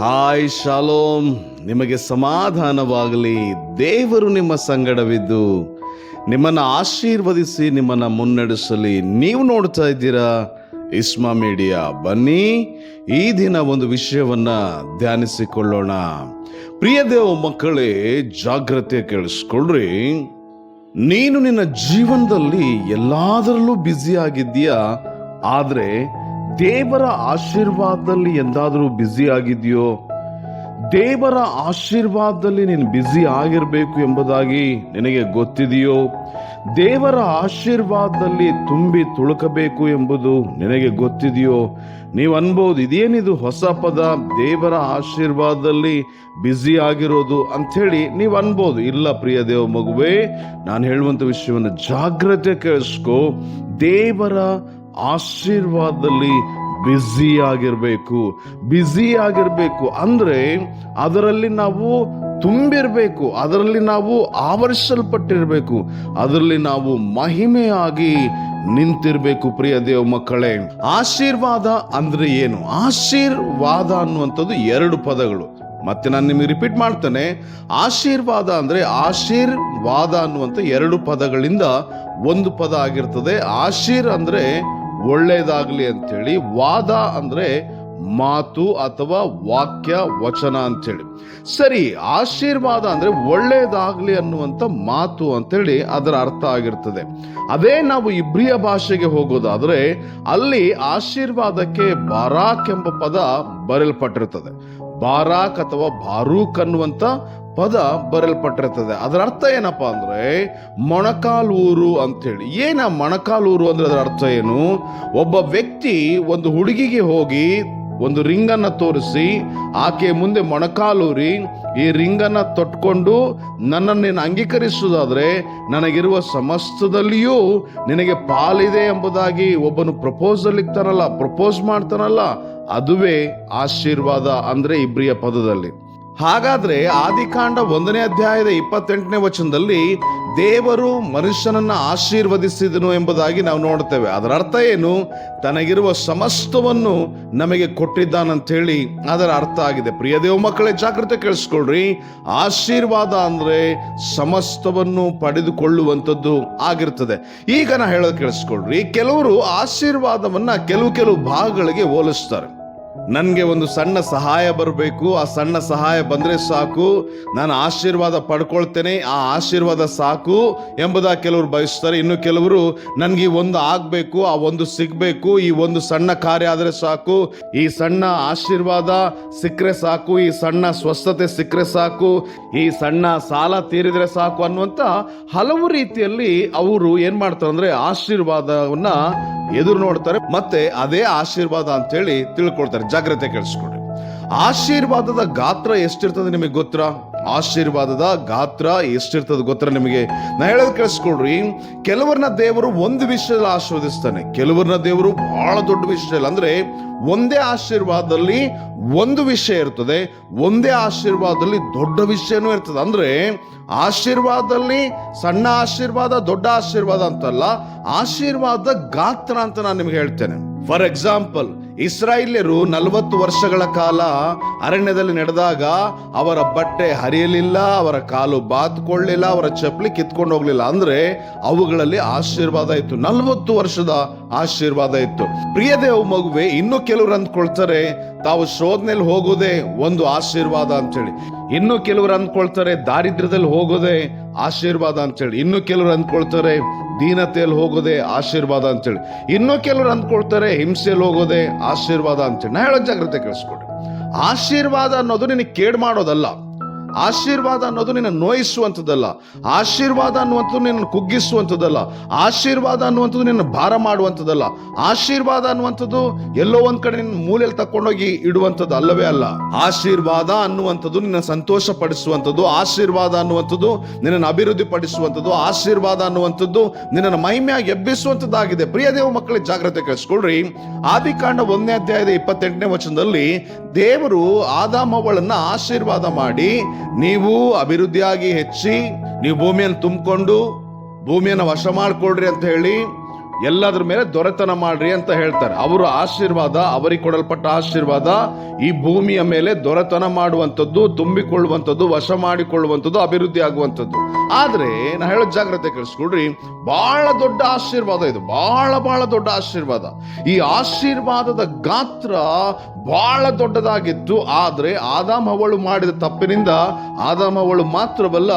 Hi, shalom. ನಿಮಗೆ ಸಮಾಧಾನವಾಗಲಿ. ದೇವರು ನಿಮ್ಮ ಸಂಗಡವಿದ್ದು. ನಿಮ್ಮನ್ನು ಆಶೀರ್ವದಿಸಿ, ನಿಮ್ಮನ್ನು ಮುನ್ನಡೆಸಲಿ. ನೀವು ನೋಡ್ತಾ ಇದ್ದೀರಾ? ಇಸ್ಮಾ ಮೀಡಿಯಾ. ಬನ್ನಿ, ಈ ದಿನ ಒಂದು ವಿಷಯವನ್ನ ಧ್ಯಾನಿಸಿಕೊಳ್ಳೋಣ. ಪ್ರಿಯ ದೇವ ಮಕ್ಕಳೇ, ಜಾಗ್ರತೆ ಕೇಳಿಸ್ಕೊಳ್ರಿ. ನೀನು ನಿನ್ನ ಜೀವನದಲ್ಲಿ ಎಲ್ಲಾದರಲ್ಲೂ ಬ್ಯುಸಿ ಆಗಿದ್ದೀಯಾ? ಆದ್ರೆ ದೇವರ ಆಶೀರ್ವಾದದಲ್ಲಿ ಎಂದಾದರೂ ಬ್ಯುಸಿ ಆಗಿದೆಯೋ? ದೇವರ ಆಶೀರ್ವಾದದಲ್ಲಿ ನೀನು ಬ್ಯುಸಿ ಆಗಿರಬೇಕು ಎಂಬುದಾಗಿ ನಿನಗೆ ಗೊತ್ತಿದೆಯೋ? ದೇವರ ಆಶೀರ್ವಾದದಲ್ಲಿ ತುಂಬಿ ತುಳುಕಬೇಕು ಎಂಬುದು ನಿನಗೆ ಗೊತ್ತಿದೆಯೋ? ನೀವು ಅನ್ಬೋದು, ಇದೇನಿದು ಹೊಸ ಪದ? ದೇವರ ಆಶೀರ್ವಾದದಲ್ಲಿ ಬ್ಯುಸಿ ಆಗಿರೋದು ಅಂಥೇಳಿ ನೀವು ಅನ್ಬೋದು. ಇಲ್ಲ ಪ್ರಿಯ ದೇವ ಮಗುವೇ ನಾನು ಹೇಳುವಂಥ ವಿಷಯವನ್ನು ಜಾಗ್ರತೆ ಕೇಳಿಸ್ಕೋ. ದೇವರ ಆಶೀರ್ವಾದದಲ್ಲಿ ಬ್ಯುಸಿ ಆಗಿರಬೇಕು ಬ್ಯುಸಿ ಆಗಿರಬೇಕು ಅಂದ್ರೆ ಅದರಲ್ಲಿ ನಾವು ತುಂಬಿರಬೇಕು, ಅದರಲ್ಲಿ ನಾವು ಆವರಿಸಲ್ಪಟ್ಟಿರಬೇಕು, ಅದರಲ್ಲಿ ನಾವು ಮಹಿಮೆಯಾಗಿ ನಿಂತಿರಬೇಕು ಪ್ರಿಯ ದೇವ ಮಕ್ಕಳೇ. ಆಶೀರ್ವಾದ ಅಂದ್ರೆ ಏನು? ಆಶೀರ್ವಾದ ಅನ್ನುವಂಥದ್ದು ಎರಡು ಪದಗಳು. ಮತ್ತೆ ನಾನು ನಿಮಗೆ ರಿಪೀಟ್ ಮಾಡ್ತೇನೆ. ಆಶೀರ್ವಾದ ಅಂದ್ರೆ ಆಶೀರ್ವಾದ ಅನ್ನುವಂಥ ಎರಡು ಪದಗಳಿಂದ ಒಂದು ಪದ ಆಗಿರ್ತದೆ. ಆಶೀರ್ ಅಂದ್ರೆ ಒಳ್ಳೇದಾಗ್ಲಿ ಅಂತೇಳಿ ವಾದ ಅಂದರೆ ಮಾತು ಅಥವಾ ವಾಕ್ಯ, ವಚನ ಅಂತೇಳಿ. ಸರಿ, ಆಶೀರ್ವಾದ ಅಂದ್ರೆ ಒಳ್ಳೇದಾಗ್ಲಿ ಅನ್ನುವಂಥ ಮಾತು ಅಂತೇಳಿ ಅದರ ಅರ್ಥ ಆಗಿರ್ತದೆ. ಅದೇ ನಾವು ಇಬ್ರಿಯ ಭಾಷೆಗೆ ಹೋಗೋದಾದ್ರೆ ಅಲ್ಲಿ ಆಶೀರ್ವಾದಕ್ಕೆ ಬಾರಾಕ್ ಎಂಬ ಪದ ಬರೆಯಲ್ಪಟ್ಟಿರ್ತದೆ. ಬಾರಾಕ್ ಅಥವಾ ಬಾರೂಕ್ ಅನ್ನುವಂಥ ಪದ ಬರೆಯಲ್ಪಟ್ಟಿರ್ತದೆ. ಅದರ ಅರ್ಥ ಏನಪ್ಪಾ ಅಂದ್ರೆ ಮೊಣಕಾಲೂರು ಅಂತೇಳಿ ಏನ ಮೊಣಕಾಲೂರು ಅಂದ್ರೆ ಅದರ ಅರ್ಥ ಏನು? ಒಬ್ಬ ವ್ಯಕ್ತಿ ಒಂದು ಹುಡುಗಿಗೆ ಹೋಗಿ ಒಂದು ರಿಂಗನ್ನು ತೋರಿಸಿ, ಆಕೆ ಮುಂದೆ ಮೊಣಕಾಲೂರಿ, ಈ ರಿಂಗನ್ನು ತೊಟ್ಕೊಂಡು ನನ್ನನ್ನು ನೀನು ಅಂಗೀಕರಿಸುವುದಾದ್ರೆ ನನಗಿರುವ ಸಮಸ್ತದಲ್ಲಿಯೂ ನಿನಗೆ ಪಾಲಿದೆ ಎಂಬುದಾಗಿ ಒಬ್ಬನು ಪ್ರಪೋಸಲ್ ಇಕ್ತಾನಲ್ಲ ಪ್ರಪೋಸ್ ಮಾಡ್ತಾನಲ್ಲ, ಅದುವೇ ಆಶೀರ್ವಾದ ಅಂದ್ರೆ ಇಬ್ರಿಯ ಪದದಲ್ಲಿ. ಹಾಗಾದ್ರೆ ಆದಿಕಾಂಡ ಒಂದನೇ ಅಧ್ಯಾಯದ ಇಪ್ಪತ್ತೆಂಟನೇ ವಚನದಲ್ಲಿ ದೇವರು ಮನುಷ್ಯನನ್ನ ಆಶೀರ್ವದಿಸಿದನು ಎಂಬುದಾಗಿ ನಾವು ನೋಡ್ತೇವೆ. ಅದರ ಅರ್ಥ ಏನು? ತನಗಿರುವ ಸಮಸ್ತವನ್ನು ನಮಗೆ ಕೊಟ್ಟಿದ್ದಾನಂತ ಹೇಳಿ ಅದರ ಅರ್ಥ ಆಗಿದೆ. ಪ್ರಿಯ ದೇವ ಮಕ್ಕಳೇ ಜಾಗೃತಿ ಕೇಳಿಸ್ಕೊಳ್ರಿ. ಆಶೀರ್ವಾದ ಅಂದ್ರೆ ಸಮಸ್ತವನ್ನು ಪಡೆದುಕೊಳ್ಳುವಂಥದ್ದು ಆಗಿರ್ತದೆ. ಈಗ ನಾ ಹೇಳೋದು ಕೇಳಿಸ್ಕೊಳ್ರಿ. ಕೆಲವರು ಆಶೀರ್ವಾದವನ್ನ ಕೆಲವು ಕೆಲವು ಭಾಗಗಳಿಗೆ ಹೋಲಿಸ್ತಾರೆ. ನನಗೆ ಒಂದು ಸಣ್ಣ ಸಹಾಯ ಬರಬೇಕು. ಆ ಸಣ್ಣ ಸಹಾಯ ಬಂದರೆ ಸಾಕು. ನಾನು ಆಶೀರ್ವಾದ ಪಡ್ಕೊಳ್ತೇನೆ. ಆ ಆಶೀರ್ವಾದ ಸಾಕು ಎಂಬುದಾಗಿ ಕೆಲವರು ಬಯಸ್ತಾರೆ. ಇನ್ನು ಕೆಲವರು ನನಗೆ ಈ ಒಂದು ಆಗಬೇಕು, ಆ ಒಂದು ಸಿಗಬೇಕು, ಈ ಒಂದು ಸಣ್ಣ ಕಾರ್ಯ ಆದರೆ ಸಾಕು. ಈ ಸಣ್ಣ ಆಶೀರ್ವಾದ ಸಿಕ್ಕರೆ ಸಾಕು. ಈ ಸಣ್ಣ ಸ್ವಸ್ಥತೆ ಸಿಕ್ಕರೆ ಸಾಕು. ಈ ಸಣ್ಣ ಸಾಲ ತೀರಿದರೆ ಸಾಕು ಅನ್ನುವಂಥ ಹಲವು ರೀತಿಯಲ್ಲಿ ಅವರು ಏನು ಮಾಡ್ತಾರೆ ಅಂದರೆ ಆಶೀರ್ವಾದವನ್ನು ಎದುರು ನೋಡ್ತಾರೆ. ಮತ್ತೆ ಅದೇ ಆಶೀರ್ವಾದ ಅಂತೇಳಿ ತಿಳ್ಕೊಳ್ತಾರೆ. ಜಾಗ್ರತೆ ಕೇಳಿಸ್ಕೊಡ್ರಿ ಆಶೀರ್ವಾದದ ಗಾತ್ರ ಎಷ್ಟಿರ್ತದೆ ನಿಮಗೆ ಗೊತ್ತಾ? ಆಶೀರ್ವಾದದ ಗಾತ್ರ ಎಷ್ಟಿರ್ತದೆ ಗೊತ್ತಾ ನಿಮಗೆ? ನಾ ಹೇಳೋದು ಕೇಳಿಸ್ಕೊಡ್ರಿ ಕೆಲವರನ್ನ ದೇವರು ಒಂದು ವಿಷಯದಲ್ಲಿ ಆಶೀರ್ವದಿಸ್ತಾನೆ. ಕೆಲವರನ್ನ ದೇವರು ಬಹಳ ದೊಡ್ಡ ವಿಷಯದಲ್ಲಿ. ಅಂದ್ರೆ ಒಂದೇ ಆಶೀರ್ವಾದದಲ್ಲಿ ಒಂದು ವಿಷಯ ಇರ್ತದೆ. ಒಂದೇ ಆಶೀರ್ವಾದದಲ್ಲಿ ದೊಡ್ಡ ವಿಷಯನೂ ಇರ್ತದೆ. ಅಂದ್ರೆ ಆಶೀರ್ವಾದದಲ್ಲಿ ಸಣ್ಣ ಆಶೀರ್ವಾದ, ದೊಡ್ಡ ಆಶೀರ್ವಾದ ಅಂತಲ್ಲ, ಆಶೀರ್ವಾದ ಗಾತ್ರ ಅಂತ ನಾನು ನಿಮ್ಗೆ ಹೇಳ್ತೇನೆ. ಫಾರ್ ಎಕ್ಸಾಂಪಲ್ ಇಸ್ರಾಯೇಲ್ಯರು ನಲವತ್ತು ವರ್ಷಗಳ ಕಾಲ ಅರಣ್ಯದಲ್ಲಿ ನಡೆದಾಗ ಅವರ ಬಟ್ಟೆ ಹರಿಯಲಿಲ್ಲ, ಅವರ ಕಾಲು ಬಾತ್ಕೊಳ್ಳಿಲ್ಲ ಅವರ ಚಪ್ಪಲಿ ಕಿತ್ಕೊಂಡು ಹೋಗ್ಲಿಲ್ಲ. ಅಂದ್ರೆ ಅವುಗಳಲ್ಲಿ ಆಶೀರ್ವಾದ ಇತ್ತು. ನಲವತ್ತು ವರ್ಷದ ಆಶೀರ್ವಾದ ಇತ್ತು. ಪ್ರಿಯ ದೇವ ಮಗುವೆ, ಇನ್ನು ಕೆಲವರು ಅಂದ್ಕೊಳ್ತಾರೆ, ತಾವು ಶೋಧನೆಯಲ್ಲಿ ಹೋಗೋದೇ ಒಂದು ಆಶೀರ್ವಾದ ಅಂತೇಳಿ. ಇನ್ನು ಕೆಲವರು ಅಂದ್ಕೊಳ್ತಾರೆ, ದಾರಿದ್ರ್ಯದಲ್ಲಿ ಹೋಗೋದೇ ಆಶೀರ್ವಾದ ಅಂತೇಳಿ. ಇನ್ನು ಕೆಲವರು ಅಂದ್ಕೊಳ್ತಾರೆ ದೀನತೆಯಲ್ಲಿ ಹೋಗೋದೇ ಆಶೀರ್ವಾದ ಅಂತೇಳಿ. ಇನ್ನೂ ಕೆಲವರು ಅಂದ್ಕೊಳ್ತಾರೆ, ಹಿಂಸೆಯಲ್ಲಿ ಹೋಗೋದೆ ಆಶೀರ್ವಾದ ಅಂತೇಳಿ. ನಾ ಹೇಳೋ ಜಾಗ್ರತೆ ಕೇಳಿಸ್ಕೊಡ್ರಿ ಆಶೀರ್ವಾದ ಅನ್ನೋದು ನಿನಗೆ ಕೇಡ್ ಮಾಡೋದಲ್ಲ. ಆಶೀರ್ವಾದ ಅನ್ನೋದು ನಿನ್ನ ನೋಯಿಸುವಂಥದ್ದಲ್ಲ. ಆಶೀರ್ವಾದ ಅನ್ನುವಂಥದ್ದು ನಿನ್ನ ಕುಗ್ಗಿಸುವಂಥದ್ದಲ್ಲ. ಆಶೀರ್ವಾದ ಅನ್ನುವಂಥದ್ದು ನಿನ್ನ ಭಾರ ಮಾಡುವಂಥದ್ದಲ್ಲ. ಆಶೀರ್ವಾದ ಅನ್ನುವಂಥದ್ದು ಎಲ್ಲೋ ಒಂದ್ ಕಡೆ ನಿನ್ನ ಮೂಲೆಯಲ್ಲಿ ತಕೊಂಡೋಗಿ ಇಡುವಂಥದ್ದು ಅಲ್ಲವೇ ಅಲ್ಲ. ಆಶೀರ್ವಾದ ಅನ್ನುವಂಥದ್ದು ನಿನ್ನ ಸಂತೋಷ ಪಡಿಸುವಂಥದ್ದು ಆಶೀರ್ವಾದ ಅನ್ನುವಂಥದ್ದು ನಿನ್ನನ್ನು ಅಭಿವೃದ್ಧಿ ಪಡಿಸುವಂಥದ್ದು ಆಶೀರ್ವಾದ ಅನ್ನುವಂಥದ್ದು ನಿನ್ನನ್ನು ಮಹಿಮೆಯಾಗಿ ಎಬ್ಬಿಸುವಂಥದ್ದಾಗಿದೆ. ಪ್ರಿಯ ದೇವ ಮಕ್ಕಳಿಗೆ ಜಾಗ್ರತೆ ಕಳಿಸ್ಕೊಳ್ರಿ ಆದಿಕಾಂಡ ಒಂದನೇ ಅಧ್ಯಾಯದ ಇಪ್ಪತ್ತೆಂಟನೇ ವಚನದಲ್ಲಿ ದೇವರು ಆದಾಮವಳನ್ನ ಆಶೀರ್ವಾದ ಮಾಡಿ ನೀವು ಅಭಿವೃದ್ಧಿಯಾಗಿ ಹೆಚ್ಚಿ, ನೀವು ಭೂಮಿಯನ್ನು ತುಂಬಿಕೊಂಡು, ಭೂಮಿಯನ್ನು ವಶ ಮಾಡಿಕೊಳ್ರಿ ಅಂತ ಹೇಳಿ, ಎಲ್ಲದ್ರ ಮೇಲೆ ದೊರೆತನ ಮಾಡ್ರಿ ಅಂತ ಹೇಳ್ತಾರೆ. ಅವರ ಆಶೀರ್ವಾದ, ಅವರಿಗೆ ಕೊಡಲ್ಪಟ್ಟ ಆಶೀರ್ವಾದ, ಈ ಭೂಮಿಯ ಮೇಲೆ ದೊರೆತನ ಮಾಡುವಂಥದ್ದು, ತುಂಬಿಕೊಳ್ಳುವಂಥದ್ದು, ವಶ ಮಾಡಿಕೊಳ್ಳುವಂಥದ್ದು, ಅಭಿವೃದ್ಧಿ ಆಗುವಂಥದ್ದು. ಆದ್ರೆ, ನಾ ಹೇಳೋ ಜಾಗ್ರತೆ ಕೇಳಿಸ್ಕೊಡ್ರಿ ಬಹಳ ದೊಡ್ಡ ಆಶೀರ್ವಾದ ಇದು ಬಹಳ ಬಹಳ ದೊಡ್ಡ ಆಶೀರ್ವಾದ. ಈ ಆಶೀರ್ವಾದದ ಗಾತ್ರ ಬಹಳ ದೊಡ್ಡದಾಗಿತ್ತು, ಆದರೆ ಆದಾಮ್ ಅವಳು ಮಾಡಿದ ತಪ್ಪಿನಿಂದ ಆದಾಮ್ ಅವಳು ಮಾತ್ರವಲ್ಲ,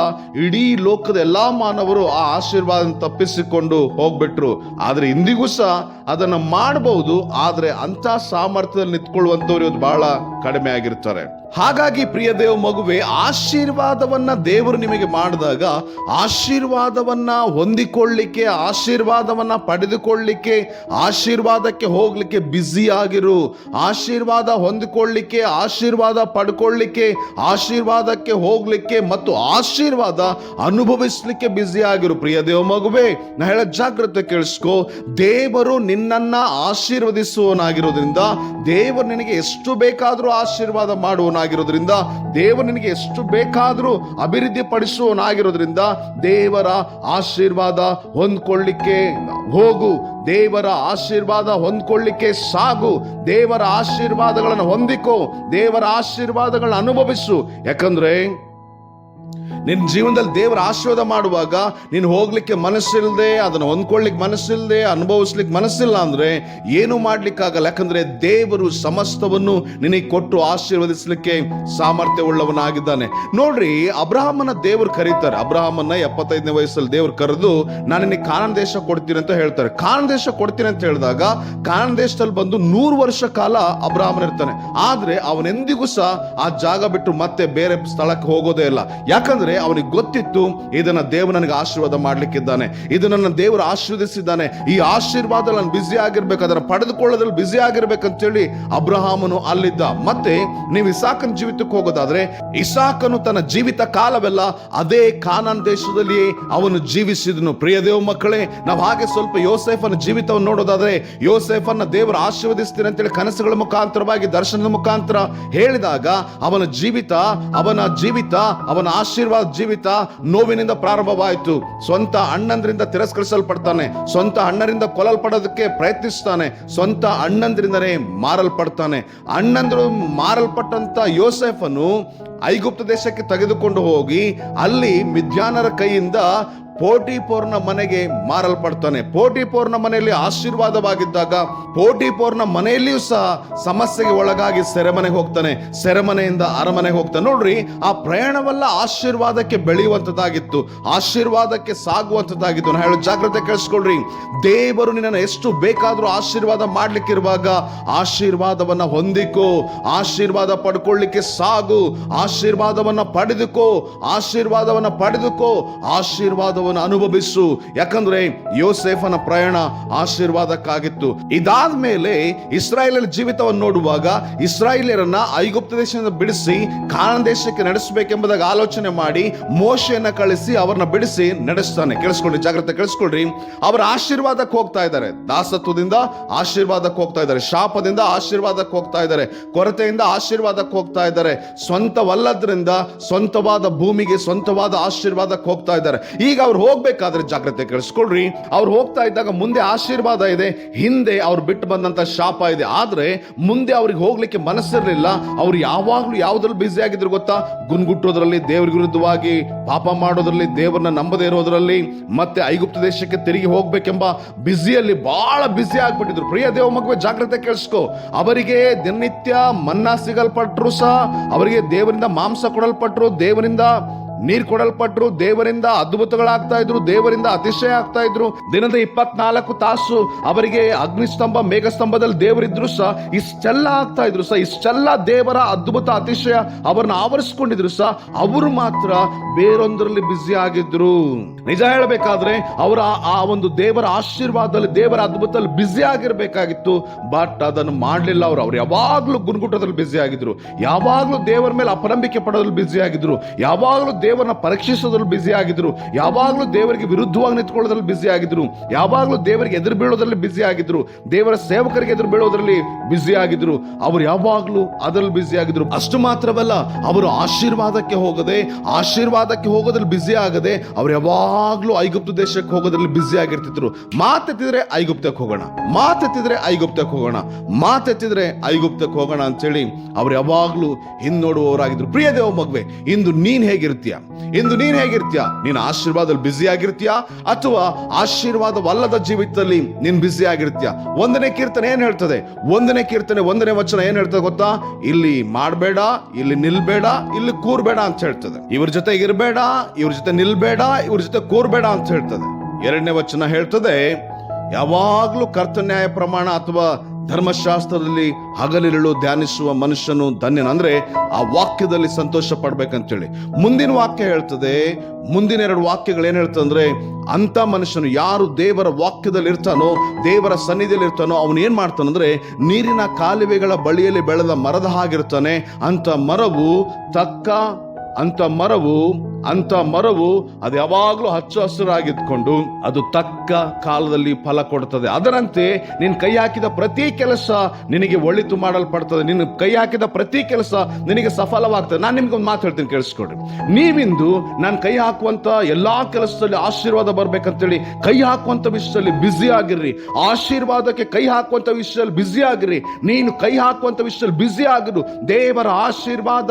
ಇಡೀ ಲೋಕದ ಎಲ್ಲಾ ಮಾನವರು ಆ ಆಶೀರ್ವಾದ ತಪ್ಪಿಸಿಕೊಂಡು ಹೋಗ್ಬಿಟ್ರು. ಆದರೆ ಇಂದಿಗೂ ಸಹ ಅದನ್ನು ಮಾಡಬಹುದು ಆದರೆ ಅಂತ ಸಾಮರ್ಥ್ಯದಲ್ಲಿ ನಿಂತ್ಕೊಳ್ಳುವಂಥವ್ರು ಇವತ್ತು ಬಹಳ ಕಡಿಮೆ ಆಗಿರ್ತಾರೆ. ಹಾಗಾಗಿ ಪ್ರಿಯ ದೇವ ಮಗುವೆ, ಆಶೀರ್ವಾದವನ್ನ ದೇವರು ನಿಮಗೆ ಮಾಡಿದಾಗ, ಆಶೀರ್ವಾದವನ್ನ ಹೊಂದಿಕೊಳ್ಳಿಕ್ಕೆ, ಆಶೀರ್ವಾದವನ್ನ ಪಡೆದುಕೊಳ್ಳಿಕ್ಕೆ, ಆಶೀರ್ವಾದಕ್ಕೆ ಹೋಗ್ಲಿಕ್ಕೆ ಆಗಿರು. ಆಶೀರ್ವಾದ ಹೊಂದಿಕೊಳ್ಳಿಕ್ಕೆ, ಆಶೀರ್ವಾದ ಪಡ್ಕೊಳ್ಳಿಕ್ಕೆ, ಆಶೀರ್ವಾದಕ್ಕೆ ಹೋಗ್ಲಿಕ್ಕೆ ಮತ್ತು ಆಶೀರ್ವಾದ ಅನುಭವಿಸ್ಲಿಕ್ಕೆ ಆಗಿರು. ಪ್ರಿಯ ದೇವ ಮಗುವೆ, ನಾ ಹೇಳ ಜಾಗ್ರತೆ ಕೇಳಿಸ್ಕೊ. ದೇವರು ನಿನ್ನನ್ನ ಆಶೀರ್ವದಿಸುವವನಾಗಿರೋದ್ರಿಂದ ದೇವರು ನಿನಗೆ ಎಷ್ಟು ಬೇಕಾದರೂ ಆಶೀರ್ವಾದ ಮಾಡುವವನಾಗಿರೋದ್ರಿಂದ ದೇವರು ನಿನಗೆ ಎಷ್ಟು ಬೇಕಾದರೂ ಅಭಿವೃದ್ಧಿ ಪಡಿಸುವವನಾಗಿರೋದ್ರಿಂದ ದೇವರ ಆಶೀರ್ವಾದ ಹೊಂದ್ಕೊಳ್ಳಿಕ್ಕೆ ಹೋಗು. ದೇವರ ಆಶೀರ್ವಾದ ಹೊಂದ್ಕೊಳ್ಳಿಕ್ಕೆ ಸಾಗು. ದೇವರ ಆಶೀರ್ವಾದಗಳನ್ನು ಹೊಂದಿಕೋ. ದೇವರ ಆಶೀರ್ವಾದಗಳನ್ನು ಅನುಭವಿಸು. ಯಾಕಂದ್ರೆ ನಿನ್ನ ಜೀವನದಲ್ಲಿ ದೇವರ ಆಶೀರ್ವಾದ ಮಾಡುವಾಗ ನೀನು ಹೋಗ್ಲಿಕ್ಕೆ ಮನಸ್ಸಿಲ್ಲದೆ ಅದನ್ನು ಹೊಂದ್ಕೊಳ್ಳಿಕ್ಕೆ ಮನಸ್ಸಿಲ್ಲದೆ ಅನುಭವಿಸ್ಲಿಕ್ಕೆ ಮನಸ್ಸಿಲ್ಲ ಅಂದ್ರೆ ಏನು ಮಾಡ್ಲಿಕ್ಕಾಗಲ್ಲ. ಯಾಕಂದ್ರೆ ದೇವರು ಸಮಸ್ತವನ್ನು ನಿನಗೆ ಕೊಟ್ಟು ಆಶೀರ್ವದಿಸಲಿಕ್ಕೆ ಸಾಮರ್ಥ್ಯ ಉಳ್ಳವನಾಗಿದ್ದಾನೆ ನೋಡ್ರಿ, ಅಬ್ರಹಾಮನ ದೇವರು ಕರೀತಾರೆ. ಅಬ್ರಹಾಮನ್ನ ಎಪ್ಪತ್ತೈದನೇ ವಯಸ್ಸಲ್ಲಿ ದೇವರು ಕರೆದು, ನಾನು ನಿನಗೆ ಕಾನನ್ ದೇಶ ಕೊಡ್ತೀನಿ ಅಂತ ಹೇಳ್ತಾರೆ. ಕಾನನ್ ದೇಶ ಕೊಡ್ತೀನಿ ಅಂತ ಹೇಳಿದಾಗ, ಕಾನನ್ ದೇಶದಲ್ಲಿ ಬಂದು ನೂರು ವರ್ಷ ಕಾಲ ಅಬ್ರಹಾಮನ್ ಇರ್ತಾನೆ ಆದ್ರೆ ಅವನೆಂದಿಗೂ ಸಹ ಆ ಜಾಗ ಬಿಟ್ಟು ಮತ್ತೆ ಬೇರೆ ಸ್ಥಳಕ್ಕೆ ಹೋಗೋದೇ ಇಲ್ಲ. ಯಾಕಂದ್ರೆ ಅವನಿಗೆ ಗೊತ್ತಿತ್ತು, ಇದನ್ನ ದೇವರು ನನಗೆ ಆಶೀರ್ವಾದ ಮಾಡ್ಲಿಕ್ಕಿದ್ದಾನೆ. ಇದು ನನ್ನ ದೇವರು ಆಶೀರ್ವದಿಸಿದ್ದಾನೆ. ಈ ಆಶೀರ್ವಾದ ನಾನು ಬ್ಯುಸಿ ಆಗಿರ್ಬೇಕು, ಅದನ್ನ ಪಡೆದುಕೊಳ್ಳೋದ್ರಲ್ಲಿ ಬ್ಯುಸಿ ಆಗಿರ್ಬೇಕಂತೇಳಿ ಅಬ್ರಹಾಮನು ಅಲ್ಲಿದ್ದ. ಮತ್ತೆ ನೀವು ಇಸಾಕನ ಜೀವಿತಕ್ಕೆ ಹೋಗೋದಾದ್ರೆ, ಇಸಾಕನು ತನ್ನ ಜೀವಿತ ಕಾಲವೆಲ್ಲ ಅದೇ ಕಾನಾನ್ ದೇಶದಲ್ಲಿ ಅವನು ಜೀವಿಸಿದನು. ಪ್ರಿಯ ದೇವ ಮಕ್ಕಳೇ, ನಾವು ಹಾಗೆ ಸ್ವಲ್ಪ ಯೋಸೆಫನ ಜೀವಿತವನ್ನು ನೋಡೋದಾದ್ರೆ, ಯೋಸೆಫನ್ನ ದೇವರು ಆಶೀರ್ವದಿಸ್ತೀನಿ ಅಂತೇಳಿ ಕನಸುಗಳ ಮುಖಾಂತರವಾಗಿ, ದರ್ಶನದ ಮುಖಾಂತರ ಹೇಳಿದಾಗ, ಅವನ ಜೀವಿತ ಅವನ ಜೀವಿತ, ಅವನ ಆಶೀರ್ವಾದ ಜೀವಿತ ನೋವಿನಿಂದ ಪ್ರಾರಂಭವಾಯಿತು. ಸ್ವಂತ ಅಣ್ಣಂದ್ರಿಂದ ತಿರಸ್ಕರಿಸಲ್ಪಡ್ತಾನೆ. ಸ್ವಂತ ಅಣ್ಣರಿಂದ ಕೊಲ್ಲಲ್ಪಡೋದಕ್ಕೆ ಪ್ರಯತ್ನಿಸ್ತಾನೆ. ಸ್ವಂತ ಅಣ್ಣಂದ್ರಿಂದನೇ ಮಾರಲ್ಪಡ್ತಾನೆ. ಅಣ್ಣಂದ್ರು ಮಾರಲ್ಪಟ್ಟಂತ ಯೋಸೆಫನು ಐಗುಪ್ತ ದೇಶಕ್ಕೆ ತೆಗೆದುಕೊಂಡು ಹೋಗಿ ಅಲ್ಲಿ ಮಿಧ್ಯಾನರ ಕೈಯಿಂದ ಪೋಟಿಪೋರ್ನ ಮನೆಗೆ ಮಾರಲ್ಪಡ್ತಾನೆ. ಪೋಟಿಪೋರ್ನ ಮನೆಯಲ್ಲಿ ಆಶೀರ್ವಾದವಾಗಿದ್ದಾಗ ಪೋಟಿಪೋರ್ನ ಮನೆಯಲ್ಲಿಯೂ ಸಹ ಸಮಸ್ಯೆಗೆ ಒಳಗಾಗಿ ಸೆರೆಮನೆಗೆ ಹೋಗ್ತಾನೆ. ಸೆರೆಮನೆಯಿಂದ ಅರಮನೆಗೆ ಹೋಗ್ತಾನೆ. ನೋಡ್ರಿ, ಆ ಪ್ರಯಾಣವೆಲ್ಲ ಆಶೀರ್ವಾದಕ್ಕೆ ಬೆಳೆಯುವಂಥದ್ದಾಗಿತ್ತು. ಆಶೀರ್ವಾದಕ್ಕೆ ಸಾಗುವಂಥದ್ದಾಗಿತ್ತು. ನಾನು ಹೇಳೋ ಜಾಗ್ರತೆ ಕೇಳಿಸ್ಕೊಳ್ರಿ. ದೇವರು ನಿನ್ನನ್ನು ಎಷ್ಟು ಬೇಕಾದರೂ ಆಶೀರ್ವಾದ ಮಾಡ್ಲಿಕ್ಕಿರುವಾಗ ಆಶೀರ್ವಾದವನ್ನ ಹೊಂದಿಕೋ. ಆಶೀರ್ವಾದ ಪಡ್ಕೊಳ್ಳಿಕ್ಕೆ ಸಾಗು. ಆಶೀರ್ವಾದವನ್ನ ಪಡೆದುಕೋ ಆಶೀರ್ವಾದವನ್ನ ಪಡೆದುಕೋ, ಆಶೀರ್ವಾದವನ್ನು ಅನುಭವಿಸು. ಯಾಕಂದ್ರೆ ಯೋಸೇಫನ ಪ್ರಯಾಣ ಆಶೀರ್ವಾದಕ್ಕಾಗಿತ್ತು. ಇದಾದ ಮೇಲೆ ಇಸ್ರಾಯೇಲ್ ಜೀವಿತವನ್ನು ನೋಡುವಾಗ ಇಸ್ರಾಯೇಲಿಯರನ್ನ ಐಗುಪ್ತ ದೇಶದಿಂದ ಬಿಡಿಸಿ, ಕಾನನ ದೇಶಕ್ಕೆ ನಡೆಸಬೇಕೆಂಬುದಾಗಿ ಆಲೋಚನೆ ಮಾಡಿ, ಮೋಶೆಯನ್ನ ಕಳಿಸಿ ಅವರನ್ನ ಬಿಡಿಸಿ ನಡೆಸ್ತಾನೆ. ಕೇಳಿಸ್ಕೊಳ್ರಿ ಜಾಗ್ರತೆ ಕೇಳಿಸ್ಕೊಳ್ರಿ. ಅವರ ಆಶೀರ್ವಾದಕ್ಕೆ ಹೋಗ್ತಾ ಇದ್ದಾರೆ. ದಾಸತ್ವದಿಂದ ಆಶೀರ್ವಾದಕ್ಕೆ ಹೋಗ್ತಾ ಇದ್ದಾರೆ. ಶಾಪದಿಂದ ಆಶೀರ್ವಾದಕ್ಕೆ ಹೋಗ್ತಾ ಇದ್ದಾರೆ. ಕೊರತೆಯಿಂದ ಆಶೀರ್ವಾದಕ್ಕೆ ಹೋಗ್ತಾ ಇದ್ದಾರೆ. ಸ್ವಂತವಲ್ಲದ್ರಿಂದ ಸ್ವಂತವಾದ ಭೂಮಿಗೆ ಸ್ವಂತವಾದ ಆಶೀರ್ವಾದಕ್ಕೆ ಹೋಗ್ತಾ ಇದ್ದಾರೆ. ಈಗ ಅವ್ರು ಹೋಗ್ಬೇಕಾದ್ರೆ ಜಾಗ್ರತೆ ಕಳಿಸ್ಕೊಳ್ರಿ. ಅವ್ರು ಹೋಗ್ತಾ ಇದ್ದಾಗ ಮುಂದೆ ಆಶೀರ್ವಾದ ಇದೆ, ಹಿಂದೆ ಅವ್ರು ಬಿಟ್ಟು ಬಂದಂತ ಶಾಪ ಇದೆ. ಆದ್ರೆ ಮುಂದೆ ಅವ್ರಿಗೆ ಹೋಗ್ಲಿಕ್ಕೆ ಮನಸ್ಸಿರಲಿಲ್ಲ. ಅವ್ರು ಯಾವಾಗ್ಲೂ ಯಾವ್ದ್ರಲ್ಲಿ ಬ್ಯುಸಿ ಆಗಿದ್ರು ಗೊತ್ತಾ? ಗುನ್ಗುಟ್ಟೋದ್ರಲ್ಲಿ ದೇವ್ರ ವಿರುದ್ಧವಾಗಿ ಪಾಪ ಮಾಡೋದ್ರಲ್ಲಿ, ದೇವರನ್ನ ನಂಬದೇ ಇರೋದ್ರಲ್ಲಿ, ಮತ್ತೆ ಐಗುಪ್ತ ದೇಶಕ್ಕೆ ತಿರುಗಿ ಹೋಗ್ಬೇಕೆಂಬ ಬ್ಯುಸಿಯಲ್ಲಿ ಬಹಳ ಬ್ಯುಸಿ ಆಗ್ಬಿಟ್ಟಿದ್ರು. ಪ್ರಿಯ ದೇವ ಮಗುವೆ, ಜಾಗ್ರತೆ ಕೇಳಿಸ್ಕೋ. ಅವರಿಗೆ ದಿನನಿತ್ಯ ಮನ್ನಾ ಸಿಗಲ್ಪಟ್ರು ಸಹ, ಅವರಿಗೆ ದೇವರಿಂದ ಮಾಂಸ ಕೊಡಲ್ಪಟ್ಟರು ದೇವರಿಂದ ನೀರು ಕೊಡಲ್ಪಟ್ರು ದೇವರಿಂದ ಅದ್ಭುತಗಳಾಗ್ತಾ ಇದ್ರು, ದೇವರಿಂದ ಅತಿಶಯ ಆಗ್ತಾ ಇದ್ರು. ದಿನದ ಇಪ್ಪತ್ನಾಲ್ಕು ತಾಸು ಅವರಿಗೆ ಅಗ್ನಿಸ್ತಂಭ, ಮೇಘಸ್ತಂಭದಲ್ಲಿ ದೇವರಿದ್ರು ಸಹ ಇಷ್ಟೆಲ್ಲ ಆಗ್ತಾ ಇದ್ರು ಸಹ ಇಷ್ಟೆಲ್ಲ ದೇವರ ಅದ್ಭುತ ಅತಿಶಯ ಅವರನ್ನ ಆವರಿಸ್ಕೊಂಡಿದ್ರು ಸಹ ಅವರು ಮಾತ್ರ ಬೇರೊಂದರಲ್ಲಿ ಬ್ಯುಸಿ ಆಗಿದ್ರು. ನಿಜ ಹೇಳಬೇಕಾದ್ರೆ ಅವರ ಆ ಒಂದು ದೇವರ ಆಶೀರ್ವಾದದಲ್ಲಿ, ದೇವರ ಅದ್ಭುತದಲ್ಲಿ ಬ್ಯುಸಿ ಆಗಿರ್ಬೇಕಾಗಿತ್ತು. ಬಟ್ ಅದನ್ನು ಮಾಡಲಿಲ್ಲ ಅವರು. ಅವ್ರು ಯಾವಾಗ್ಲೂ ಗುಣಗುಟ್ಟದಲ್ಲಿ ಬ್ಯುಸಿ ಆಗಿದ್ರು. ಯಾವಾಗ್ಲೂ ದೇವರ ಮೇಲೆ ಅಪನಂಬಿಕೆ ಪಡೋದ್ರಲ್ಲಿ ಬ್ಯುಸಿ ಆಗಿದ್ರು. ಯಾವಾಗ್ಲೂ ದೇವರನ್ನ ಪರೀಕ್ಷಿಸೋದ್ರಲ್ಲಿ ಬ್ಯುಸಿ ಆಗಿದ್ರು. ಯಾವಾಗಲೂ ದೇವರಿಗೆ ವಿರುದ್ಧವಾಗಿ ನಿಂತ್ಕೊಳ್ಳೋದ್ರಲ್ಲಿ ಬ್ಯುಸಿ ಆಗಿದ್ರು. ಯಾವಾಗಲೂ ದೇವರಿಗೆ ಎದುರು ಬೀಳೋದ್ರಲ್ಲಿ ಬ್ಯುಸಿ ಆಗಿದ್ರು. ದೇವರ ಸೇವಕರಿಗೆ ಎದುರು ಬೀಳೋದ್ರಲ್ಲಿ ಬ್ಯುಸಿ ಆಗಿದ್ರು. ಅವರು ಯಾವಾಗಲೂ ಅದರಲ್ಲಿ ಬ್ಯುಸಿ ಆಗಿದ್ರು. ಅಷ್ಟು ಮಾತ್ರವಲ್ಲ, ಅವರು ಆಶೀರ್ವಾದಕ್ಕೆ ಹೋಗದೆ, ಆಶೀರ್ವಾದಕ್ಕೆ ಹೋಗೋದ್ರಲ್ಲಿ ಬ್ಯುಸಿ ಆಗದೆ, ಅವ್ರು ಯಾವಾಗಲೂ ಐಗುಪ್ತ ದೇಶಕ್ಕೆ ಹೋಗೋದ್ರಲ್ಲಿ ಬ್ಯುಸಿ ಆಗಿರ್ತಿದ್ರು. ಮಾತೆತ್ತಿದ್ರೆ ಐಗುಪ್ತಕ್ಕೆ ಹೋಗೋಣ. ಮಾತೆತ್ತಿದ್ರೆ ಐಗುಪ್ತಕ್ಕೆ ಹೋಗೋಣ. ಮಾತೆತ್ತಿದ್ರೆ ಐಗುಪ್ತಕ್ಕೆ ಹೋಗೋಣ ಅಂತೇಳಿ ಅವ್ರು ಯಾವಾಗಲೂ ಹಿಂದೋಡುವವರಾಗಿದ್ರು ಪ್ರಿಯ ದೇವ ಮಗುವೆ, ಇಂದು ನೀನ್ ಹೇಗಿರ್ತೀಯ? ಇಂದು ನೀನ್ ಹೇಗಿರ್ತೀಯ? ನೀನ್ ಆಶೀರ್ವಾದದಲ್ಲಿ ಬ್ಯುಸಿ ಆಗಿರ್ತೀಯ? ಅಥವಾ ಆಶೀರ್ವಾದವಲ್ಲದ ಜೀವಿತದಲ್ಲಿ ನೀನ್ ಬ್ಯುಸಿ ಆಗಿರ್ತೀಯ? ಒಂದನೇ ಕೀರ್ತನೆ ಏನ್ ಹೇಳ್ತದೆ? ಒಂದನೇ ಕೀರ್ತನೆ, ಒಂದನೇ ವಚನ ಏನ್ ಹೇಳ್ತದೆ ಗೊತ್ತಾ? ಇಲ್ಲಿ ಮಾಡಬೇಡ, ಇಲ್ಲಿ ನಿಲ್ಬೇಡ, ಇಲ್ಲಿ ಕೂರ್ಬೇಡ ಅಂತ ಹೇಳ್ತದೆ. ಇವ್ರ ಜೊತೆ ಇರಬೇಡ, ಇವ್ರ ಜೊತೆ ನಿಲ್ಬೇಡ, ಇವ್ರ ಜೊತೆ ಕೂರ್ಬೇಡ ಅಂತ ಹೇಳ್ತದೆ. ಎರಡನೇ ವಚನ ಹೇಳ್ತದೆ, ಯಾವಾಗಲೂ ಕರ್ತನ್ಯಾಯ ಪ್ರಮಾಣ ಅಥವಾ ಧರ್ಮಶಾಸ್ತ್ರದಲ್ಲಿ ಹಗಲಿರುಳು ಧ್ಯಾನಿಸುವ ಮನುಷ್ಯನು ಧನ್ಯನ. ಅಂದ್ರೆ ಆ ವಾಕ್ಯದಲ್ಲಿ ಸಂತೋಷ ಪಡ್ಬೇಕಂತೇಳಿ. ಮುಂದಿನ ವಾಕ್ಯ ಹೇಳ್ತದೆ, ಮುಂದಿನ ಎರಡು ವಾಕ್ಯಗಳು ಏನ್ ಹೇಳ್ತದೆ ಅಂದ್ರೆ ಅಂತ ಮನುಷ್ಯನು ಯಾರು ದೇವರ ವಾಕ್ಯದಲ್ಲಿ ಇರ್ತಾನೋ, ದೇವರ ಸನ್ನಿಧಿಯಲ್ಲಿ ಇರ್ತಾನೋ, ಅವನು ಏನ್ ಮಾಡ್ತಾನಂದ್ರೆ ನೀರಿನ ಕಾಲುವೆಗಳ ಬಳಿಯಲ್ಲಿ ಬೆಳೆದ ಮರದ ಹಾಗಿರ್ತಾನೆ. ಅಂತ ಮರವು ತಕ್ಕ ಅಂತ ಮರವು ಅಂತ ಮರವು ಅದು ಯಾವಾಗಲೂ ಹಚ್ಚ ಹಸಿರಾಗಿದ್ಕೊಂಡು ಅದು ತಕ್ಕ ಕಾಲದಲ್ಲಿ ಫಲ ಕೊಡ್ತದೆ. ಅದರಂತೆ ನೀನ್ ಕೈ ಹಾಕಿದ ಪ್ರತಿ ಕೆಲಸ ನಿನಗೆ ಒಳಿತು ಮಾಡಲ್ಪಡ್ತದೆ. ನಿನ್ನ ಕೈ ಹಾಕಿದ ಪ್ರತಿ ಕೆಲಸ ನಿನಗೆ ಸಫಲವಾಗ್ತದೆ. ನಾನು ನಿಮ್ಗೆ ಒಂದು ಮಾತು ಹೇಳ್ತೀನಿ ಕೇಳಿಸ್ಕೊಡ್ರಿ ನೀವಿಂದು ನಾನು ಕೈ ಹಾಕುವಂತ ಎಲ್ಲಾ ಕೆಲಸದಲ್ಲಿ ಆಶೀರ್ವಾದ ಬರ್ಬೇಕಂತೇಳಿ ಕೈ ಹಾಕುವಂತ ವಿಷಯದಲ್ಲಿ ಬ್ಯುಸಿ ಆಗಿರ್ರಿ. ಆಶೀರ್ವಾದಕ್ಕೆ ಕೈ ಹಾಕುವಂತ ವಿಷಯದಲ್ಲಿ ಬ್ಯುಸಿ ಆಗಿರ್ರಿ. ನೀನು ಕೈ ಹಾಕುವಂತ ವಿಷಯದಲ್ಲಿ ಬ್ಯುಸಿ ಆಗಿರು. ದೇವರ ಆಶೀರ್ವಾದ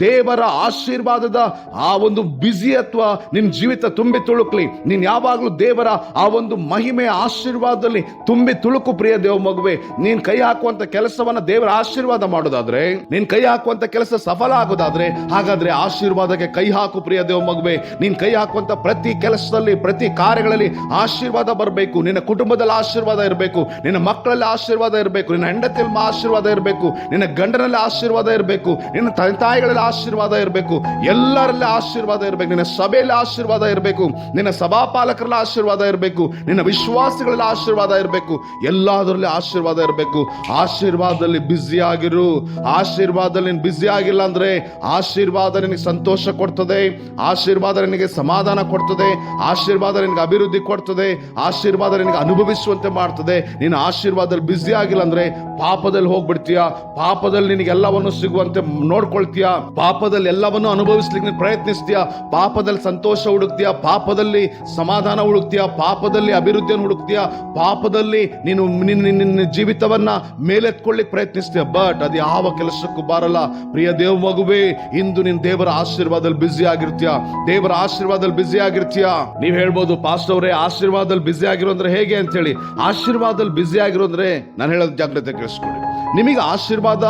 ದೇವರ ಆಶೀರ್ವಾದದ ಆ ಒಂದು ಬ್ಯುಸಿ ಅಥವಾ ನಿನ್ನ ಜೀವಿತ ತುಂಬಿ ತುಳುಕ್ಲಿ. ನೀನ್ ಯಾವಾಗಲೂ ದೇವರ ಆ ಒಂದು ಮಹಿಮೆಯ ಆಶೀರ್ವಾದದಲ್ಲಿ ತುಂಬಿ ತುಳುಕು ಪ್ರಿಯ ದೇವ ಮಗುವೆ. ನೀನ್ ಕೈ ಹಾಕುವಂತ ಕೆಲಸವನ್ನ ದೇವರ ಆಶೀರ್ವಾದ ಮಾಡೋದಾದ್ರೆ ನೀನ್ ಕೈ ಹಾಕುವಂತ ಕೆಲಸ ಸಫಲ ಆಗೋದಾದ್ರೆ, ಹಾಗಾದ್ರೆ ಆಶೀರ್ವಾದಕ್ಕೆ ಕೈ ಹಾಕು ಪ್ರಿಯ ದೇವ ಮಗುವೆ. ನೀನ್ ಕೈ ಹಾಕುವಂತ ಪ್ರತಿ ಕೆಲಸದಲ್ಲಿ, ಪ್ರತಿ ಕಾರ್ಯಗಳಲ್ಲಿ ಆಶೀರ್ವಾದ ಬರಬೇಕು. ನಿನ್ನ ಕುಟುಂಬದಲ್ಲಿ ಆಶೀರ್ವಾದ ಇರಬೇಕು. ನಿನ್ನ ಮಕ್ಕಳಲ್ಲಿ ಆಶೀರ್ವಾದ ಇರಬೇಕು. ನಿನ್ನ ಹೆಂಡತಿಯಲ್ಲಿ ಆಶೀರ್ವಾದ ಇರಬೇಕು. ನಿನ್ನ ಗಂಡನಲ್ಲಿ ಆಶೀರ್ವಾದ ಇರಬೇಕು. ನಿನ್ನ ತಂದೆ ತಾಯಿಗಳಲ್ಲಿ ಆಶೀರ್ವಾದ ಇರಬೇಕು. ಎಲ್ಲರಲ್ಲಿ ಆಶೀರ್ವಾದ ಇರಬೇಕು. ನಿನ್ನ ಸಭೆಯಲ್ಲಿ ಆಶೀರ್ವಾದ ಇರಬೇಕು. ನಿನ್ನ ಸಭಾಪಾಲಕರಲ್ಲಿ ಆಶೀರ್ವಾದ ಇರಬೇಕು. ನಿನ್ನ ವಿಶ್ವಾಸಗಳಲ್ಲಿ ಆಶೀರ್ವಾದ ಇರಬೇಕು. ಎಲ್ಲದರಲ್ಲಿ ಆಶೀರ್ವಾದ ಇರಬೇಕು. ಆಶೀರ್ವಾದದಲ್ಲಿ ಬ್ಯುಸಿ ಆಗಿರು. ಆಶೀರ್ವಾದದಲ್ಲಿ ನೀನು ಬ್ಯುಸಿ ಆಗಿಲ್ಲ ಅಂದ್ರೆ ಆಶೀರ್ವಾದ ನಿನಗೆ ಸಂತೋಷ ಕೊಡ್ತದೆ. ಆಶೀರ್ವಾದ ನಿನಗೆ ಸಮಾಧಾನ ಕೊಡ್ತದೆ. ಆಶೀರ್ವಾದ ನಿನಗೆ ಅಭಿವೃದ್ಧಿ ಕೊಡ್ತದೆ. ಆಶೀರ್ವಾದ ನಿನಗೆ ಅನುಭವಿಸುವಂತೆ ಮಾಡ್ತದೆ. ನೀನು ಆಶೀರ್ವಾದದಲ್ಲಿ ಬ್ಯುಸಿ ಆಗಿಲ್ಲ ಅಂದ್ರೆ ಪಾಪದಲ್ಲಿ ಹೋಗ್ಬಿಡ್ತೀಯ? ಪಾಪದಲ್ಲಿ ನಿನಗೆ ಎಲ್ಲವನ್ನು ಸಿಗುವಂತೆ ನೋಡ್ಕೊಳ್ತೀಯ? ಪಾಪದಲ್ಲಿ ಎಲ್ಲವನ್ನು ಅನುಭವಿಸ್ಲಿಕ್ಕೆ ನೀನು ಪ್ರಯತ್ನಿಸ್ತೀಯ? ಪಾಪದಲ್ಲಿ ಸಂತೋಷ ಹುಡುಕ್ತೀಯ? ಪಾಪದಲ್ಲಿ ಸಮಾಧಾನ ಹುಡುಕ್ತೀಯ? ಪಾಪದಲ್ಲಿ ಅಭಿವೃದ್ಧಿಯನ್ನು ಹುಡುಕ್ತೀಯ? ಪಾಪದಲ್ಲಿ ನೀನು ನಿನ್ನ ಜೀವಿತವನ್ನ ಮೇಲೆತ್ಕೊಳ್ಳಿಕ್ ಪ್ರಯತ್ನಿಸ್ತೀಯ? ಬಟ್ ಅದು ಯಾವ ಕೆಲಸಕ್ಕೂ ಬಾರಲ್ಲ. ಪ್ರಿಯ ದೇವ್ ಮಗುವೆ ಇಂದು ನಿನ್ ದೇವರ ಆಶೀರ್ವಾದದಲ್ಲಿ ಬ್ಯುಸಿ ಆಗಿರ್ತೀಯ? ದೇವರ ಆಶೀರ್ವಾದದಲ್ಲಿ ಬ್ಯುಸಿ ಆಗಿರ್ತೀಯ? ನೀವ್ ಹೇಳ್ಬೋದು ಪಾಸ್ಟ್ ಅವರೇ, ಆಶೀರ್ವಾದದಲ್ಲಿ ಬ್ಯುಸಿ ಆಗಿರೋ ಅಂದ್ರೆ ಹೇಗೆ ಅಂತ ಹೇಳಿ ಆಶೀರ್ವಾದದಲ್ಲಿ ಬ್ಯುಸಿ ಆಗಿರೋ ಅಂದ್ರೆ ನಾನು ಹೇಳೋದು ಜಾಗ್ರತೆ ಕೇಳಿಸ್ಕೊಳ್ಳಿ. ನಿಮಗೆ ಆಶೀರ್ವಾದ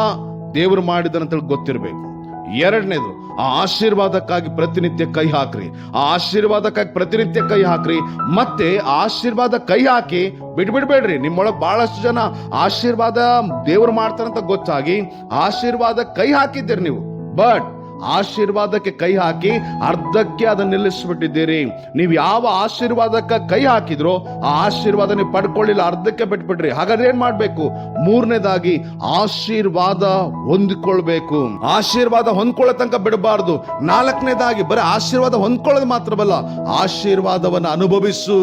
ದೇವರು ಮಾಡಿದನಂತೇಳಿ ಗೊತ್ತಿರಬೇಕು. ಎರಡನೇದು, ಆ ಆಶೀರ್ವಾದಕ್ಕಾಗಿ ಪ್ರತಿನಿತ್ಯ ಕೈ ಹಾಕ್ರಿ. ಆ ಆಶೀರ್ವಾದಕ್ಕಾಗಿ ಪ್ರತಿನಿತ್ಯ ಕೈ ಹಾಕ್ರಿ. ಮತ್ತೆ ಆಶೀರ್ವಾದ ಕೈ ಹಾಕಿ ಬಿಡ್ಬಿಡ್ಬೇಡ್ರಿ. ನಿಮ್ಮೊಳಗೆ ಬಹಳಷ್ಟು ಜನ ಆಶೀರ್ವಾದ ದೇವರು ಮಾಡ್ತಾರಂತ ಗೊತ್ತಾಗಿ ಆಶೀರ್ವಾದ ಕೈ ಹಾಕಿದ್ದೀರಿ ನೀವು. ಬಟ್ ಆಶೀರ್ವಾದಕ್ಕೆ ಕೈ ಹಾಕಿ ಅರ್ಧಕ್ಕೆ ಅದನ್ನ ನಿಲ್ಲಿಸ್ಬಿಟ್ಟಿದ್ದೀರಿ. ನೀವು ಯಾವ ಆಶೀರ್ವಾದಕ್ಕೆ ಕೈ ಹಾಕಿದ್ರೋ ಆ ಆಶೀರ್ವಾದ ನೀವು ಪಡ್ಕೊಳ್ಳಿಲ್ಲ, ಅರ್ಧಕ್ಕೆ ಬಿಟ್ಬಿಟ್ರಿ ಹಾಗಾದ್ರೆ ಏನ್ ಮಾಡ್ಬೇಕು? ಮೂರನೇದಾಗಿ ಆಶೀರ್ವಾದ ಹೊಂದ್ಕೊಳ್ಬೇಕು. ಆಶೀರ್ವಾದ ಹೊಂದ್ಕೊಳ್ಳೋ ತನಕ ಬಿಡಬಾರ್ದು. ನಾಲ್ಕನೇದಾಗಿ ಬರೀ ಆಶೀರ್ವಾದ ಹೊಂದ್ಕೊಳ್ಳೋದು ಮಾತ್ರವಲ್ಲ, ಆಶೀರ್ವಾದವನ್ನು ಅನುಭವಿಸು.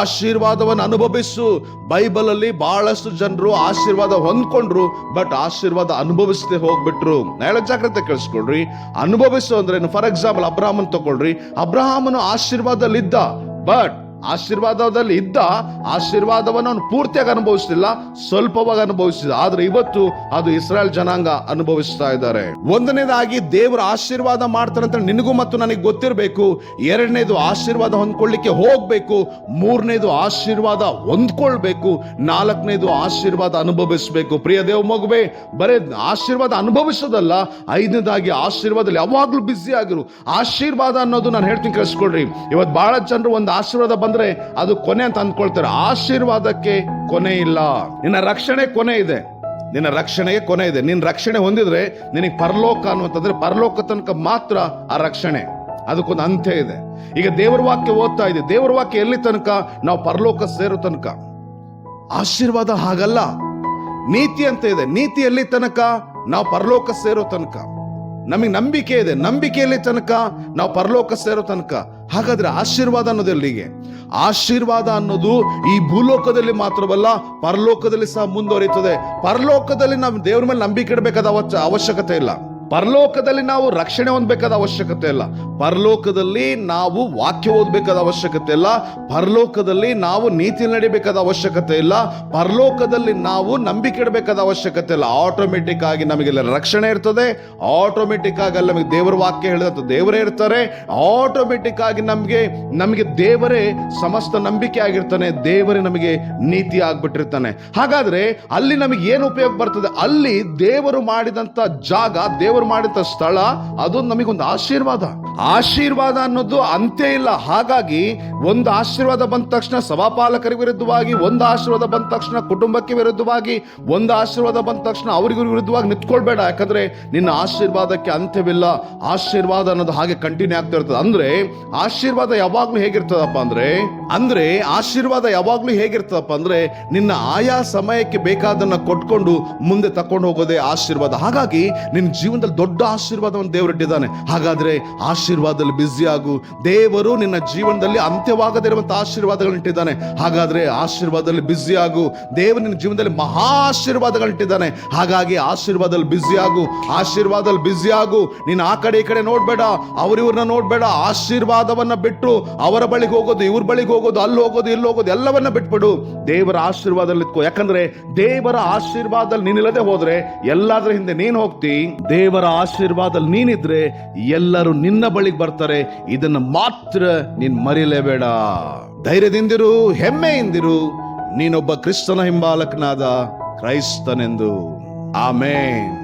ಆಶೀರ್ವಾದವನ್ನು ಅನುಭವಿಸು. ಬೈಬಲ್ ಅಲ್ಲಿ ಬಹಳಷ್ಟು ಜನರು ಆಶೀರ್ವಾದ ಹೊಂದ್ಕೊಂಡ್ರು, ಬಟ್ ಆಶೀರ್ವಾದ ಅನುಭವಿಸದೆ ಹೋಗ್ಬಿಟ್ರು. ನಾಳೆ ಜಾಗ್ರತೆ ಕೇಳಿಸ್ಕೊಳ್ರಿ. ಅನುಭವಿಸು ಅಂದ್ರೆ ಫಾರ್ ಎಕ್ಸಾಂಪಲ್ ಅಬ್ರಾಹ್ಮನ್ ತಗೊಳ್ರಿ ಅಬ್ರಾಹ್ಮನು ಆಶೀರ್ವಾದದಲ್ಲಿದ್ದ ಬಟ್ ಆಶೀರ್ವಾದದಲ್ಲಿ ಇದ್ದ ಆಶೀರ್ವಾದವನ್ನು ಅವನು ಪೂರ್ತಿಯಾಗಿ ಅನುಭವಿಸಲಿಲ್ಲ, ಸ್ವಲ್ಪವಾಗಿ ಅನುಭವಿಸಿದ. ಆದ್ರೆ ಇವತ್ತು ಅದು ಇಸ್ರಾಯೇಲ್ ಜನಾಂಗ ಅನುಭವಿಸ್ತಾ ಇದ್ದಾರೆ. ಒಂದನೇದಾಗಿ ದೇವರ ಆಶೀರ್ವಾದ ಮಾಡ್ತಾರಂತ ನಿನಗೂ ಮತ್ತು ನನಗೆ ಗೊತ್ತಿರಬೇಕು. ಎರಡನೇದು ಆಶೀರ್ವಾದ ಹೊಂದ್ಕೊಳ್ಳಿಕ್ಕೆ ಹೋಗ್ಬೇಕು. ಮೂರನೇದು ಆಶೀರ್ವಾದ ಹೊಂದ್ಕೊಳ್ಬೇಕು. ನಾಲ್ಕನೇದು ಆಶೀರ್ವಾದ ಅನುಭವಿಸಬೇಕು. ಪ್ರಿಯ ದೇವ ಮಗುವೆ, ಬರೇ ಆಶೀರ್ವಾದ ಅನುಭವಿಸೋದಲ್ಲ, ಐದನೇದಾಗಿ ಆಶೀರ್ವಾದದಲ್ಲಿ ಯಾವಾಗ್ಲೂ ಬ್ಯುಸಿ ಆಗಿರು. ಆಶೀರ್ವಾದ ಅನ್ನೋದು ನಾನು ಹೇಳ್ತೀನಿ, ಕೇಳಿಸ್ಕೊಳ್ರಿ. ಇವತ್ತು ಬಹಳ ಜನರು ಒಂದು ಆಶೀರ್ವಾದ ಬಂದ್ರೆ ಅದು ಕೊನೆ ಅಂತ ಅಂದ್ಕೊಳ್ತಾರೆ. ಆಶೀರ್ವಾದಕ್ಕೆ ಕೊನೆ ಇಲ್ಲ. ನಿನ್ನ ರಕ್ಷಣೆ ಕೊನೆ ಇದೆ. ನಿನ್ನ ರಕ್ಷಣೆಗೆ ಕೊನೆ ಇದೆ. ನಿನ್ನ ರಕ್ಷಣೆ ಹೊಂದಿದ್ರೆ ನಿನಗೆ ಪರಲೋಕ ಅನ್ನುವಂಥದ್ರೆ ಪರಲೋಕ ತನಕ ಮಾತ್ರ ಆ ರಕ್ಷಣೆ. ಅದಕ್ಕೊಂದು ಅಂತ್ಯ ಇದೆ. ಈಗ ದೇವರ ವಾಕ್ಯ ಓದ್ತಾ ಇದೆ. ದೇವರ ವಾಕ್ಯ ಎಲ್ಲಿ ತನಕ? ನಾವು ಪರಲೋಕ ಸೇರೋ ತನಕ. ಆಶೀರ್ವಾದ ಹಾಗಲ್ಲ. ನೀತಿ ಅಂತ ಇದೆ. ನೀತಿ ಎಲ್ಲಿ ತನಕ? ನಾವು ಪರಲೋಕ ಸೇರೋ ತನಕ. ನಮಗೆ ನಂಬಿಕೆ ಇದೆ. ನಂಬಿಕೆಯಲ್ಲಿ ತನಕ? ನಾವು ಪರಲೋಕ ಸೇರೋ ತನಕ. ಹಾಗಾದ್ರೆ ಆಶೀರ್ವಾದ ಅನ್ನೋದು ಎಲ್ಲಿಗೆ? ಆಶೀರ್ವಾದ ಅನ್ನೋದು ಈ ಭೂಲೋಕದಲ್ಲಿ ಮಾತ್ರವಲ್ಲ, ಪರಲೋಕದಲ್ಲಿ ಸಹ ಮುಂದುವರಿಯುತ್ತದೆ. ಪರಲೋಕದಲ್ಲಿ ನಾವು ದೇವ್ರ ಮೇಲೆ ನಂಬಿಕೆ ಇಡಬೇಕಾದ ಅವಶ್ಯ- ಅವಶ್ಯಕತೆ ಇಲ್ಲ. ಪರಲೋಕದಲ್ಲಿ ನಾವು ರಕ್ಷಣೆ ಹೊಂದಬೇಕಾದ ಅವಶ್ಯಕತೆ ಇಲ್ಲ. ಪರಲೋಕದಲ್ಲಿ ನಾವು ವಾಕ್ಯ ಓದಬೇಕಾದ ಅವಶ್ಯಕತೆ ಇಲ್ಲ. ಪರಲೋಕದಲ್ಲಿ ನಾವು ನೀತಿ ನಡಿಬೇಕಾದ ಅವಶ್ಯಕತೆ ಇಲ್ಲ. ಪರಲೋಕದಲ್ಲಿ ನಾವು ನಂಬಿಕೆ ಇಡಬೇಕಾದ ಅವಶ್ಯಕತೆ ಇಲ್ಲ. ಆಟೋಮೆಟಿಕ್ ಆಗಿ ನಮಗೆಲ್ಲ ರಕ್ಷಣೆ ಇರ್ತದೆ. ಆಟೋಮೆಟಿಕ್ ಆಗಿ ಅಲ್ಲಿ ನಮಗೆ ದೇವರ ವಾಕ್ಯ ಹೇಳಿದಂಥ ದೇವರೇ ಇರ್ತಾರೆ. ಆಟೋಮೆಟಿಕ್ ಆಗಿ ನಮಗೆ ನಮಗೆ ದೇವರೇ ಸಮಸ್ತ ನಂಬಿಕೆ ಆಗಿರ್ತಾನೆ. ದೇವರೇ ನಮಗೆ ನೀತಿ ಆಗ್ಬಿಟ್ಟಿರ್ತಾನೆ. ಹಾಗಾದ್ರೆ ಅಲ್ಲಿ ನಮಗೆ ಏನು ಉಪಯೋಗ ಬರ್ತದೆ? ಅಲ್ಲಿ ದೇವರು ಮಾಡಿದಂತ ಜಾಗ ದೇವರು ಮಾಡಿದಂತ ಸ್ಥಳ, ಅದು ನಮಗೊಂದು ಆಶೀರ್ವಾದ. ಆಶೀರ್ವಾದ ಅನ್ನೋದು ಅಂತ್ಯ ಇಲ್ಲ. ಹಾಗಾಗಿ ಒಂದು ಆಶೀರ್ವಾದ ಬಂದ ತಕ್ಷಣ ಸಭಾಪಾಲಕರ ವಿರುದ್ಧವಾಗಿ, ಒಂದು ಆಶೀರ್ವಾದ ಬಂದ ತಕ್ಷಣ ಕುಟುಂಬಕ್ಕೆ ವಿರುದ್ಧವಾಗಿ, ಒಂದು ಆಶೀರ್ವಾದ ಬಂದ ತಕ್ಷಣ ಅವರಿಗೂ ವಿರುದ್ಧವಾಗಿ ನಿಂತ್ಕೊಳ್ಬೇಡ. ಯಾಕಂದ್ರೆ ನಿನ್ನ ಆಶೀರ್ವಾದಕ್ಕೆ ಅಂತ್ಯವಿಲ್ಲ. ಆಶೀರ್ವಾದ ಅನ್ನೋದು ಹಾಗೆ ಕಂಟಿನ್ಯೂ ಆಗ್ತಾ ಇರ್ತದೆ. ಅಂದ್ರೆ ಆಶೀರ್ವಾದ ಯಾವಾಗ್ಲೂ ಹೇಗಿರ್ತದಪ್ಪ ಅಂದ್ರೆ ಅಂದ್ರೆ ಆಶೀರ್ವಾದ ಯಾವಾಗ್ಲೂ ಹೇಗಿರ್ತದಪ್ಪ ಅಂದ್ರೆ, ನಿನ್ನ ಆಯಾ ಸಮಯಕ್ಕೆ ಬೇಕಾದನ್ನ ಕೊಟ್ಕೊಂಡು ಮುಂದೆ ತಕೊಂಡು ಹೋಗೋದೇ ಆಶೀರ್ವಾದ. ಹಾಗಾಗಿ ನಿನ್ನ ಜೀವನದಲ್ಲಿ ದೊಡ್ಡ ಆಶೀರ್ವಾದವನ್ನು ದೇವರಿಟ್ಟಿದ್ದಾನೆ ಹಾಗಾದ್ರೆ ಆಶೀರ್ವಾದದಲ್ಲಿ ಬ್ಯುಸಿ ಆಗು. ದೇವರು ನಿನ್ನ ಜೀವನದಲ್ಲಿ ಅಂತ್ಯವಾಗದಿರುವಂತ ಆಶೀರ್ವಾದಗಳನ್ನಿಟ್ಟಿದ್ದಾನೆ ಹಾಗಾದ್ರೆ ಆಶೀರ್ವಾದದಲ್ಲಿ ಬ್ಯುಸಿ ಆಗು. ದೇವರು ನಿನ್ನ ಜೀವನದಲ್ಲಿ ಮಹಾ ಆಶೀರ್ವಾದಗಳನ್ನಿಟ್ಟಿದ್ದಾನೆ ಹಾಗಾಗಿ ಆಶೀರ್ವಾದದಲ್ಲಿ ಬ್ಯುಸಿ ಆಗು. ಆಶೀರ್ವಾದದಲ್ಲಿ ಬ್ಯುಸಿ ಆಗು. ನೀನು ಆ ಕಡೆ ಈ ಕಡೆ ನೋಡಬೇಡ. ಅವರಿವ್ರನ್ನ ನೋಡಬೇಡ. ಆಶೀರ್ವಾದವನ್ನ ಬಿಟ್ಟು ಅವರ ಬಳಿಗೆ ಹೋಗೋದು, ಇವ್ರ ಬಳಿಗೆ ಹೋಗೋದು, ಅಲ್ಲಿ ಹೋಗೋದು, ಇಲ್ಲಿ ಹೋಗೋದು, ಎಲ್ಲವನ್ನ ಬಿಟ್ಬಿಡು. ದೇವರ ಆಶೀರ್ವಾದದಲ್ಲಿ ಇಟ್ಕೋ ಯಾಕಂದ್ರೆ ದೇವರ ಆಶೀರ್ವಾದದಲ್ಲಿ ನೀನಿಲ್ಲದೆ ಹೋದ್ರೆ ಎಲ್ಲಾದ್ರ ಹಿಂದೆ ನೀನ್ ಹೋಗ್ತಿ. ದೇವರ ಆಶೀರ್ವಾದದಲ್ಲಿ ನೀನಿದ್ರೆ ಎಲ್ಲರೂ ನಿನ್ನ ಬಳಿಗೆ ಬರ್ತಾರೆ. ಇದನ್ನ ಮಾತ್ರ ನೀನ್ ಮರಿಲೇಬೇಡ. ಧೈರ್ಯದಿಂದಿರು, ಹೆಮ್ಮೆಯಿಂದಿರು, ನೀನೊಬ್ಬ ಕ್ರಿಸ್ತನ ಹಿಂಬಾಲಕನಾದ ಕ್ರೈಸ್ತನೆಂದು. ಆಮೇನ್.